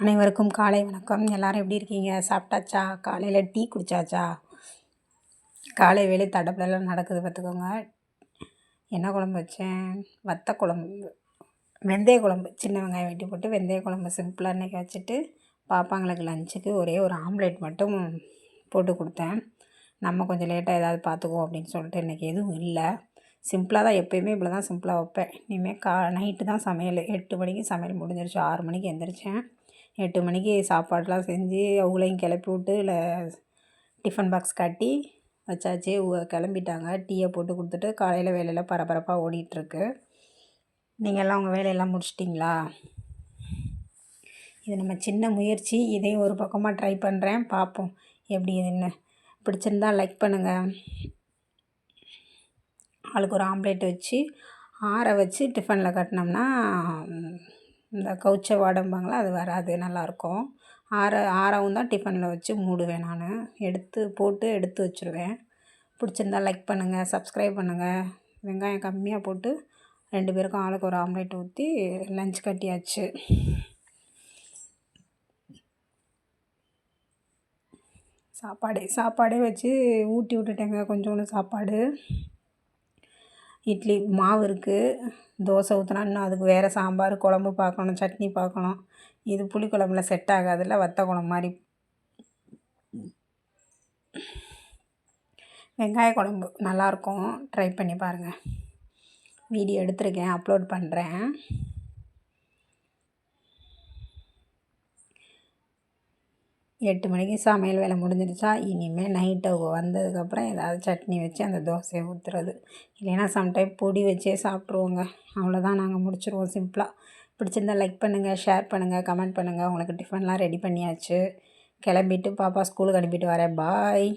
அனைவருக்கும் காலை வணக்கம். எல்லாரும் எப்படி இருக்கீங்க? சாப்பிட்டாச்சா? காலையில் டீ குடிச்சாச்சா? காலை வேலை தடப்படலாம் நடக்குது பார்த்துக்கோங்க. என்ன குழம்பு வச்சேன்? வத்த குழம்பு. வெந்தய குழம்பு. சின்ன வெங்காயம் வெட்டி போட்டு வெந்தய குழம்பு சிம்பிளாக இன்றைக்கி வச்சுட்டு பாப்பாங்களுக்கு லஞ்சுக்கு ஒரே ஒரு ஆம்லேட் மட்டும் போட்டு கொடுத்தேன். நம்ம கொஞ்சம் லேட்டாக ஏதாவது பார்த்துக்குவோம் அப்படின்னு சொல்லிட்டு இன்றைக்கி எதுவும் இல்லை. சிம்பிளாக தான் எப்போயுமே இப்படி தான் சிம்பிளாக வைப்பேன். இனிமேல் கா நைட்டு தான் சமையல். எட்டு மணிக்கு சமையல் முடிஞ்சிருச்சு. ஆறு மணிக்கு எந்திரிச்சேன். எட்டு மணிக்கு சாப்பாடெலாம் செஞ்சு அவங்களையும் கிளப்பி விட்டு இல்லை டிஃபன் பாக்ஸ் கட்டி வச்சாச்சு. கிளம்பிட்டாங்க. டீயை போட்டு கொடுத்துட்டு காலையில் வேலையெல்லாம் பரபரப்பாக ஓடிட்டுருக்கு. நீங்கள்லாம் உங்கள் வேலையெல்லாம் முடிச்சிட்டிங்களா? இது நம்ம சின்ன முயற்சி. இதையும் ஒரு பக்கமாக ட்ரை பண்ணுறேன் பார்ப்போம் எப்படி இதுன்னு. பிடிச்சிருந்தா லைக் பண்ணுங்கள் ஆளுக்கு ஒரு ஆம்லேட் வச்சு ஆற வச்சு டிஃபனில் கட்டினோம்னா இந்த கவுச்ச வாடம்பாங்களா அது வராது நல்லாயிருக்கும் ஆற ஆறவும் தான் டிஃபனில் வச்சு மூடுவேன் நான். எடுத்து போட்டு எடுத்து வச்சுருவேன். பிடிச்சிருந்தா லைக் பண்ணுங்கள் சப்ஸ்கிரைப் பண்ணுங்கள் வெங்காயம் கம்மியாக போட்டு ரெண்டு பேருக்கும் ஆளுக்கு ஒரு ஆம்லேட் ஊற்றி லஞ்ச் கட்டியாச்சு. சாப்பாடு சாப்பாடே வச்சு ஊட்டி விட்டுட்டேங்க கொஞ்சோண்டு சாப்பாடு. இட்லி மாவு இருக்குது தோசை ஊற்றினா இன்னும் அதுக்கு வேறு சாம்பார் குழம்பு பார்க்கணும் சட்னி பார்க்கணும். இது புளிக்குழம்புல செட் ஆகாதுல்ல வத்த குழம்பு மாதிரி. வெங்காய குழம்பு நல்லாயிருக்கும் ட்ரை பண்ணி பாருங்கள் வீடியோ எடுத்திருக்கேன் அப்லோட் பண்ணுறேன் எட்டு மணிக்கு சமையல் வேலை முடிஞ்சிருச்சா இனிமேல் நைட்டு வந்ததுக்கப்புறம் ஏதாவது சட்னி வச்சு அந்த தோசையை ஊற்றுறது இல்லைன்னா சம்டைம் பொடி வச்சே சாப்பிட்ருவோங்க அவ்வளோதான் நாங்கள் முடிச்சிருவோம் சிம்பிளாக பிடிச்சிருந்தா லைக் பண்ணுங்கள் ஷேர் பண்ணுங்கள் கமெண்ட் பண்ணுங்கள் உங்களுக்கு டிஃபன்லாம் ரெடி பண்ணியாச்சு. கிளம்பிட்டு பாப்பா ஸ்கூலுக்கு அனுப்பிட்டு வரேன். பாய்